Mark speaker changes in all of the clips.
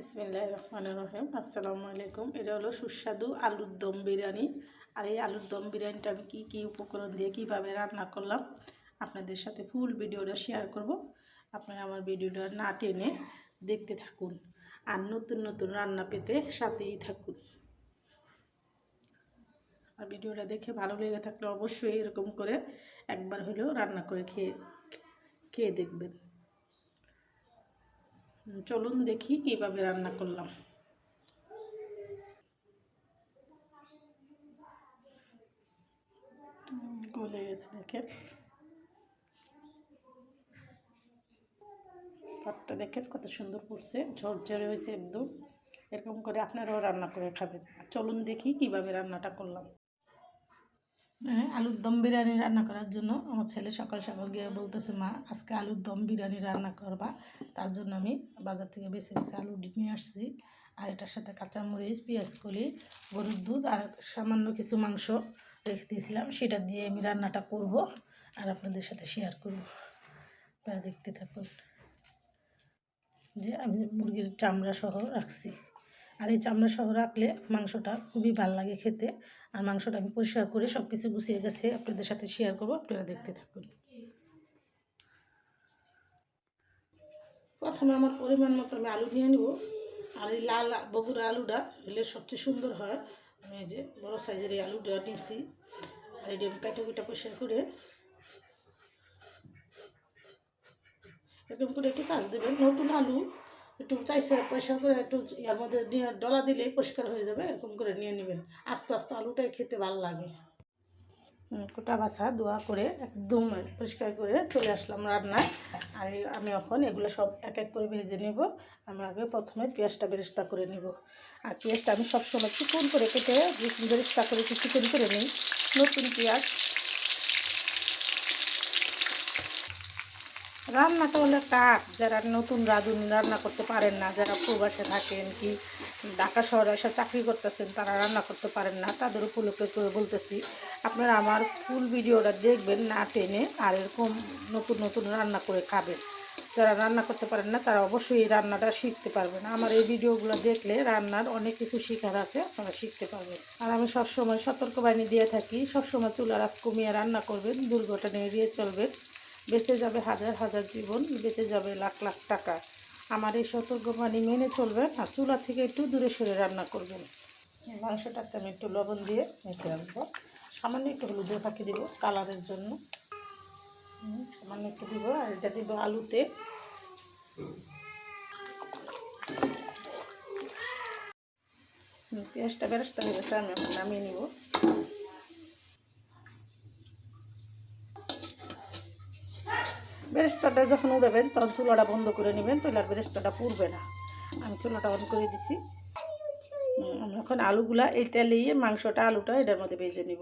Speaker 1: বিসমিল্লাহ রহমান রহিম আসসালামু আলাইকুম এটা হলো সুস্বাদু আলুর দম বিরিয়ানি। আর এই আলুর দম বিরিয়ানিটা আমি কী কী উপকরণ দিয়ে কীভাবে রান্না করলাম, আপনাদের সাথে ফুল ভিডিওটা শেয়ার করব। আপনারা আমার ভিডিওটা না টেনে দেখতে থাকুন আর নতুন নতুন রান্না পেতে সাথেই থাকুন। আর ভিডিওটা দেখে ভালো লেগে থাকলে অবশ্যই এরকম করে একবার হলেও রান্না করে খেয়ে খেয়ে দেখবেন। চলুন দেখি কীভাবে রান্না করলাম। গলে গেছে দেখেন। ভাতটা দেখেন কত সুন্দর পড়ছে ঝরঝরে হয়েছে একদম। এরকম করে আপনারাও রান্না করে খাবেন। চলুন দেখি কীভাবে রান্নাটা করলাম। হ্যাঁ আলুর দম বিরিয়ানি রান্না করার জন্য আমার ছেলে সকাল সকাল গিয়ে বলতেছে, মা, আজকে আলুর দম বিরিয়ানি রান্না করবা। তার জন্য আমি বাজার থেকে বেছে বেছে আলু নিয়ে আসছি। আর এটার সাথে কাঁচামরিচ পেঁয়াজ কলি গরুর দুধ আর সামান্য কিছু মাংস রেখে দিয়েছিলাম। সেটা দিয়ে আমি রান্নাটা করব আর আপনাদের সাথে শেয়ার করব। আপনারা দেখতে থাকুন যে আমি মুরগির চামড়া সহ রাখছি। আর এই চামড়া সহ রাখলে মাংসটা খুবই ভালো লাগে খেতে। আর মাংসটা আমি পরিষ্কার করে সব কিছু গুছিয়ে গেছে আপনাদের সাথে শেয়ার করব, আপনারা দেখতে থাকুন। প্রথমে আমার পরিমাণ মতো আমি আলু নিয়ে নিব। আর এই লাল বগুড়া আলুটা হলে সবচেয়ে সুন্দর হয়। আমি এই যে বড়ো সাইজের এই আলুটা নিয়েছি আর এটি কাটা কুটা পরিষ্কার করে এরকম করে একটু কাজ দেবেন। নতুন আলু একটু চাইছে পয়সা করে একটু ইয়ার মধ্যে নিয়ে ডলা দিলে পরিষ্কার হয়ে যাবে, এরকম করে নিয়ে নেবেন। আস্তে আস্তে আলুটাই খেতে ভালো লাগে। কোটা বাছা, দোয়া করে একদম পরিষ্কার করে চলে আসলাম রান্নায়। আর আমি এখন এগুলো সব এক এক করে ভেজে নেব। আমি আগে প্রথমে পেঁয়াজটা বেরেস্তা করে নেব। আর পেঁয়াজটা আমি সবসময় চিকন করে কেটে বেরেস্তা করে চিকন করে নিই। নতুন পেঁয়াজ রান্নাটা হলে কাঠ যারা নতুন রাঁধুনি, রান্না করতে পারেন না, যারা প্রবাসে থাকেন কি ঢাকা শহরে এসে চাকরি করতেছেন, তারা রান্না করতে পারেন না। তাদের উপলক্ষে করে বলতেছি, আপনারা আমার ফুল ভিডিওটা দেখবেন না টেনে, আর এরকম নতুন নতুন রান্না করে খাবেন। যারা রান্না করতে পারেন না, তারা অবশ্যই রান্নাটা শিখতে পারবেন। আমার এই ভিডিওগুলো দেখলে রান্নার অনেক কিছু শেখার আছে, আপনারা শিখতে পারবেন। আর আমি সবসময় সতর্কবাণী দিয়ে থাকি, সবসময় চুলার আজ কমিয়ে রান্না করবেন দুর্ঘটনা এড়িয়ে চলবেন। বেঁচে যাবে হাজার হাজার জীবন, বেঁচে যাবে লাখ লাখ টাকা। আমার এই সতর্কবাণী মেনে চলবেন আর চুলা থেকে একটু দূরে সরে রান্না করবেন। মাংসটাতে আমি একটু লবণ দিয়ে মেখে রাখব। সামান্য একটু হলুদের ফাঁকি দিব কালারের জন্য। সামান্য একটু দিব আর এটা দিব আলুতে। পেঁয়াজটা বেরেস্তা হয়ে গেছে, আমি নামিয়ে নিব। বেরেস্তাটা যখন উড়াবেন, তখন চুলাটা বন্ধ করে নেবেন, তাহলে আর বেরেস্তাটা পুড়বে না। আমি চুলাটা অন করে দিছি। আমি এখন আলুগুলা এই তেলেই মাংসটা, আলুটা এটার মধ্যে ভেজে নিব।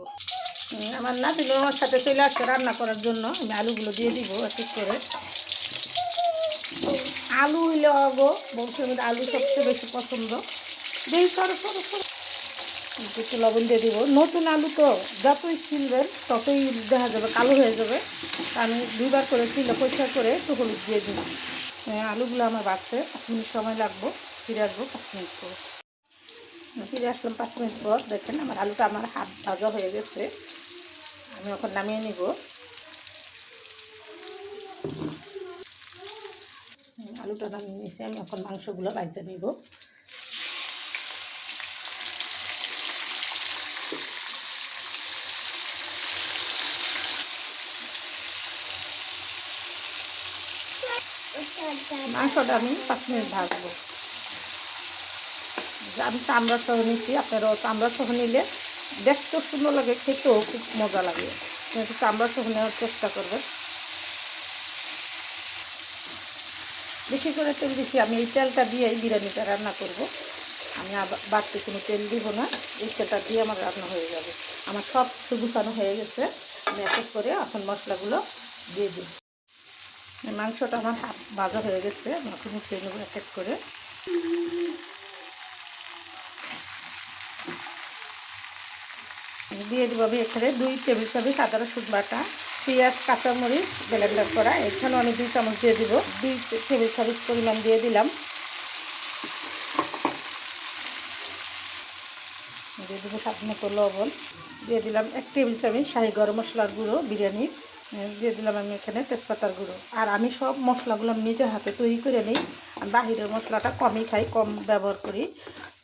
Speaker 1: আমার না দিলে আমার সাথে চলে আসছে রান্না করার জন্য। আমি আলুগুলো দিয়ে দিব এক করে। আলু হইলে অগো বংশের মধ্যে আলু সবচেয়ে বেশি পছন্দ। সরো সরো সরো। একটু লবণ দিয়ে দিব। নতুন আলু তো যতই ছিলবেন ততই দেখা যাবে কালো হয়ে যাবে। আমি দুইবার করে ছিল পরিষ্কার করে একটু হলুদ দিয়ে দিচ্ছি আলুগুলো আমার বাঁচতে পাঁচ মিনিট সময় লাগবো। ফিরে আসব পাঁচ মিনিট পর। ফিরে আসলাম পাঁচ মিনিট পর। দেখেন আমার আলুটা আমার হাত ভাজা হয়ে গেছে। আমি এখন নামিয়ে নিব। আলুটা নামিয়ে নিয়েছি। আমি এখন মাংসগুলো বাইজে নিব। মাংসটা আমি পাঁচ মিনিট ভাজবো। আমি চামড়া সহ নিচ্ছি আপনারাও চামড়া সহ নিলে দেখতেও সুন্দর লাগে, খেতেও খুব মজা লাগে। একটু চামড়া সহ নেওয়ার চেষ্টা করবেন। বেশি করে তেল দিছি, আমি এই তেলটা দিয়েই বিরিয়ানিটা রান্না করব। আমি বাড়তি কোনো তেল দিব না, এই তেলটা দিয়ে আমার রান্না হয়ে যাবে। আমার সব গুছানো হয়ে গেছে। আমি এক করে এখন মশলাগুলো দিয়ে দিই। মাংসটা আমার বাজা ভাজা হয়ে গেছে মাংস মুখিয়ে নেব এক এক করে। দিয়ে দেবো আমি এখানে দুই টেবিল চামচ আদা রসুন বাটা, পেঁয়াজ, কাঁচামরিচ, ব্লেন্ডার করা। এখানে আমি দুই চামচ দিয়ে দিব, দুই টেবিল চামচ পরিমাণ দিয়ে দিলাম। দিয়ে দেবো স্বাদ মতো লবণ। দিয়ে দিলাম এক টেবিল চামচ শাহি গরম মশলার গুঁড়ো, বিরিয়ানির। দিয়ে দিলাম আমি এখানে তেজপাতার গুঁড়ো। আর আমি সব মশলাগুলো নিজের হাতে তৈরি করে নিই। বাহিরের মশলাটা কমই খাই, কম ব্যবহার করি।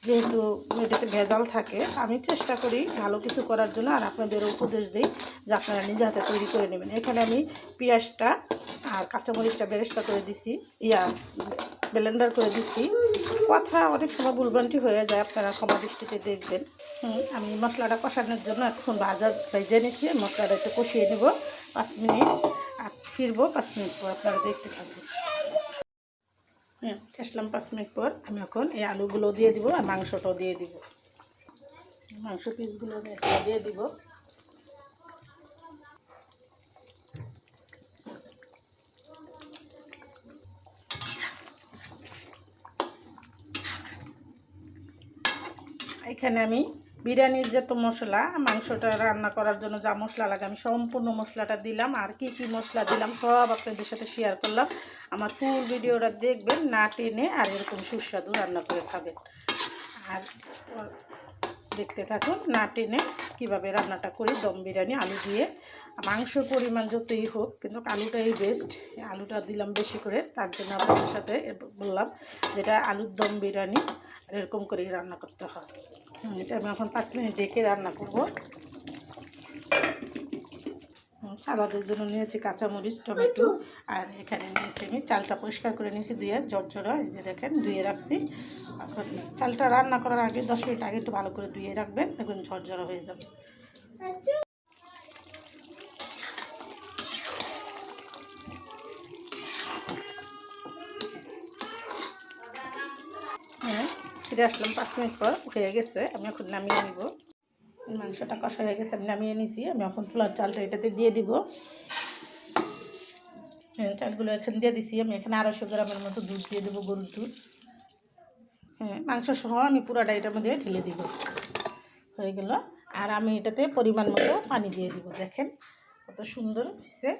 Speaker 1: যেহেতু এটাতে ভেজাল থাকে, আমি চেষ্টা করি ভালো কিছু করার জন্য আর আপনাদের উপদেশ দিই যে আপনারা নিজে হাতে তৈরি করে নেবেন। এখানে আমি পেঁয়াজটা আর কাঁচামরিচটা বেরেস্তা করে দিছি, ইয়া, ব্লেন্ডার করে দিছি। কথা অনেক সময় ভুলভ্রান্তি হয়ে যায়, আপনারা সমাদৃষ্টিতে দেখবেন। আমি মশলাটা কষানোর জন্য এখন বাজার ভেজে নিচ্ছি। মশলাটা একটু কষিয়ে নেব, পাঁচ মিনিট। আর ফিরবো পাঁচ মিনিট পর, আপনারা দেখতে থাকবেন। আসলাম পাঁচ মিনিট পর। আমি এখন এই আলুগুলো দিয়ে দিব আর মাংসটাও দিয়ে দিব। মাংস পিসগুলো দিয়ে দিব। এখানে আমি বিরিয়ানির যত মশলা, মাংসটা রান্না করার জন্য যা মশলা লাগে, আমি সম্পূর্ণ মশলাটা দিলাম। আর কি কি মশলা দিলাম, সব আপনাদের সাথে শেয়ার করলাম। আমার ফুল ভিডিওটা দেখবেন, না টেনে আর এরকম সুস্বাদু রান্না করে খাবেন। আর দেখতে থাকুন, না টেনে কীভাবে রান্নাটা করি, দম বিরিয়ানি, আলু দিয়ে। মাংস পরিমাণ যতই হোক, কিন্তু আলুটাই বেস্ট আলুটা দিলাম বেশি করে, তার জন্য আপনাদের সাথে বললাম যেটা আলুর দম বিরিয়ানি এরকম করেই রান্না করতে হয়। এটা আমি এখন পাঁচ মিনিট ডেকে রান্না করব। সালাদের জন্য নিয়েছি কাঁচামরিচ, টমেটো, আর এখানে নিয়েছি আমি চালটা পরিষ্কার করে নিয়েছি ধুয়ে জর্জরা এই যে দেখেন, ধুয়ে রাখছি। এখন চালটা রান্না করার আগে দশ মিনিট আগে একটু ভালো করে ধুয়ে রাখবেন, দেখবেন ঝরঝরা হয়ে যাবে। ফিরে আসলাম পাঁচ মিনিট পর, হয়ে গেছে, আমি এখন নামিয়ে নিব। মাংসটা কষা হয়ে গেছে, আমি নামিয়ে নিছি, আমি এখন পোলার চালটা এটাতে দিয়ে দিব। হ্যাঁ চালগুলো এখানে দিয়ে দিছি, আমি এখানে আড়াইশো গ্রামের মতো দুধ দিয়ে দেবো গরুর দুধ। হ্যাঁ মাংস সহ আমি পুরাটা এটার মধ্যে ঢেলে দিব। হয়ে গেল। আর আমি এটাতে পরিমাণ মতো পানি দিয়ে দিব, দেখেন কত সুন্দর হয়েছে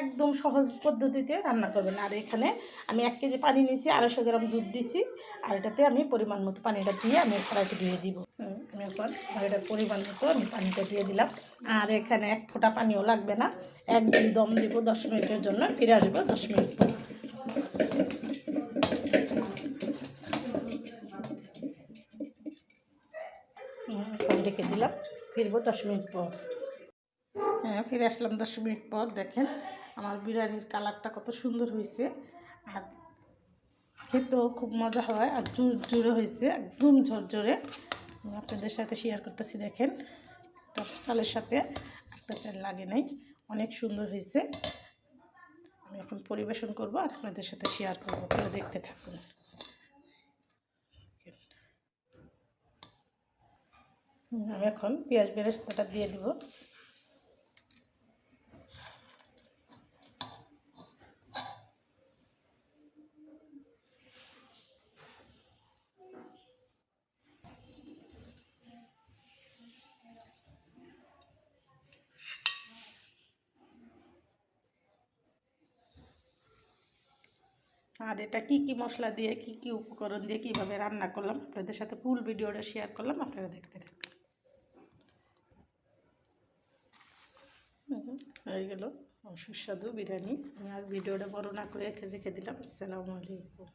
Speaker 1: একদম সহজ পদ্ধতিতে রান্না করবেন। আর এখানে আমি এক কেজি পানি নিয়েছি, আড়াইশো গ্রাম দুধ দিছি। আর এটাতে আমি পরিমাণ মতো পানিটা দিয়ে আমি কড়াইতে ধুয়ে দিব। আমি এখন এটার পরিমাণ মতো আমি পানিটা দিয়ে দিলাম। আর এখানে এক ফোঁটা পানিও লাগবে না। একদম দম দিব দশ মিনিটের জন্য, ফিরে আসব দশ মিনিট পর। রেখে দিলাম, ফিরবো দশ মিনিট পর। হ্যাঁ ফিরে আসলাম দশ মিনিট পর, দেখেন আমার বিরিয়ানির কালারটা কত সুন্দর হয়েছে। আর খেতেও খুব মজা হয় আর জোর জোরে হয়েছে, একদম ঝরঝরে। আপনাদের সাথে শেয়ার করতেছি, দেখেন। চালের সাথে একটা চাল লাগে নাই, অনেক সুন্দর হয়েছে। আমি এখন পরিবেশন করব আর আপনাদের সাথে শেয়ার করব আপনারা দেখতে থাকুন। আমি এখন পেঁয়াজ বেরেস্তাটা দিয়ে দিব। আর এটা কি কি মশলা দিয়ে, কি কি উপকরণ দিয়ে কীভাবে রান্না করলাম, আপনাদের সাথে ফুল ভিডিওটা শেয়ার করলাম, আপনারা দেখতে থাকুন। হয়ে গেল। সুস্বাদু বিরিয়ানি। আর ভিডিওটা বড় না করে রেখে রেখে দিলাম। আসসালামু আলাইকুম।